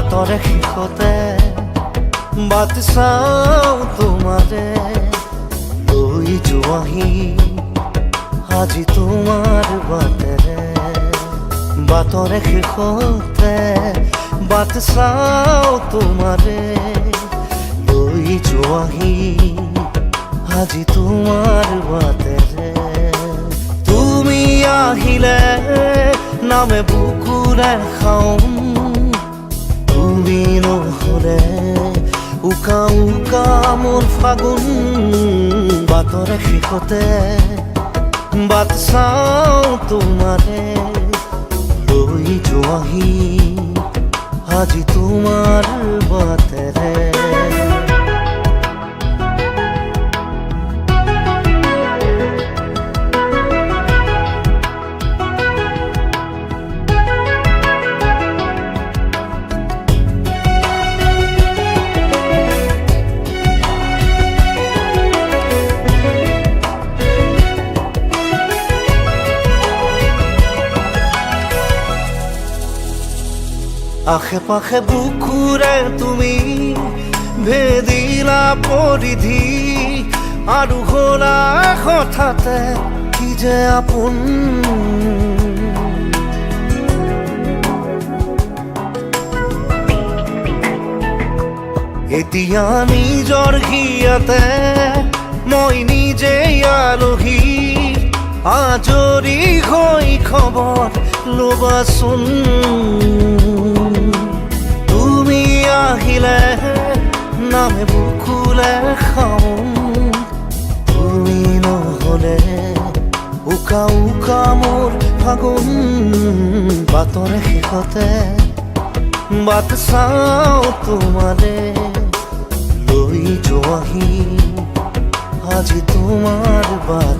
শেষতে but চাওঁ তোমাৰে লৈ যোৱাহি আজি বাটেৰে বাটৰে শেষতে বাট চাওঁ তোমাৰে লৈ যোৱাহি আজি তোমাৰ বাটেৰে তুমি আহিলে, নামে বুকুৰে খাওঁ। তুমি নহলে উকা উকা মোৰ ফাগুন বাটৰে শেষতে বাট চাওঁ তোমাৰে লৈ যোৱাহি আজি তোমাৰ আশে পাশে বুকুৰে তুমি ভেদিলা পৰিধি আৰু হলা হঠাতে কি যে আপোন। এতিয়া নিজৰ হিয়াতে মই নিজে আলহী। আজৰি হৈ খবৰ ল'বাচোন আহিলে নামে বুকুলে খাওঁ তুমি নহলে উকা উকা মোৰ ফাগুন। বাটৰে শেষতে বাট চাওঁ তোমাৰে লৈ যোৱাহি আজি তোমাৰ বাট